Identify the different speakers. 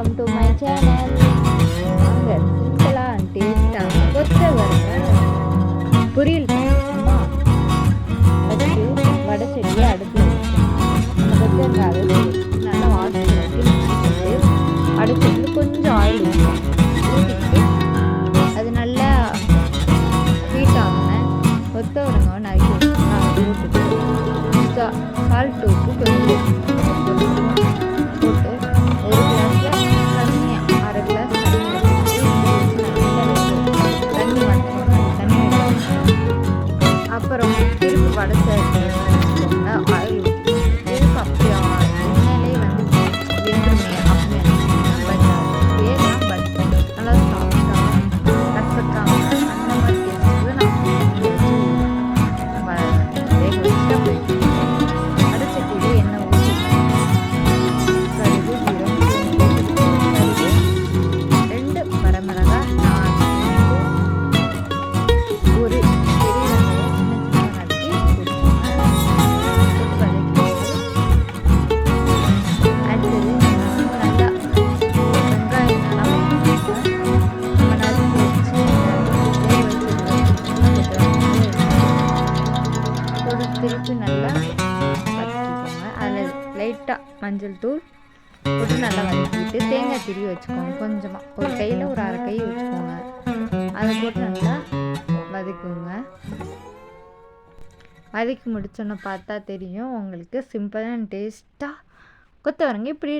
Speaker 1: Welcome to my channel வாங்க சிம்பிளாக and டேஸ்டாக கொத்தவரங்க பொரியல் சும்மா வச்சு வடை செடியை அடுப்பில் நல்லா வாசல் வச்சு மிக்சிட்டு கொஞ்சம் ஆயில் ஊற்றிட்டு அது நல்லா ஹீட் ஆகணும் கொத்தவரங்க நறுக்கி வச்சு அதை சால்ட் உப்பு கொஞ்சம் திருப்பி வச்சிருக்க திருப்பி நல்லா வதக்கிக்கோங்க. அதில் லைட்டாக மஞ்சள் தூள் போட்டு நல்லா வதக்கிட்டு தேங்காய் திருவி வச்சுக்கோங்க கொஞ்சமாக ஒரு கையில் ஒரு அரை கை வச்சுக்கோங்க. அதை போட்டு நல்லா வதக்குங்க. வதக்கி முடிச்சோன்னு பார்த்தா தெரியும் உங்களுக்கு சிம்பிள் அண்ட் டேஸ்ட்டாக கொத்தவரங்க இப்படி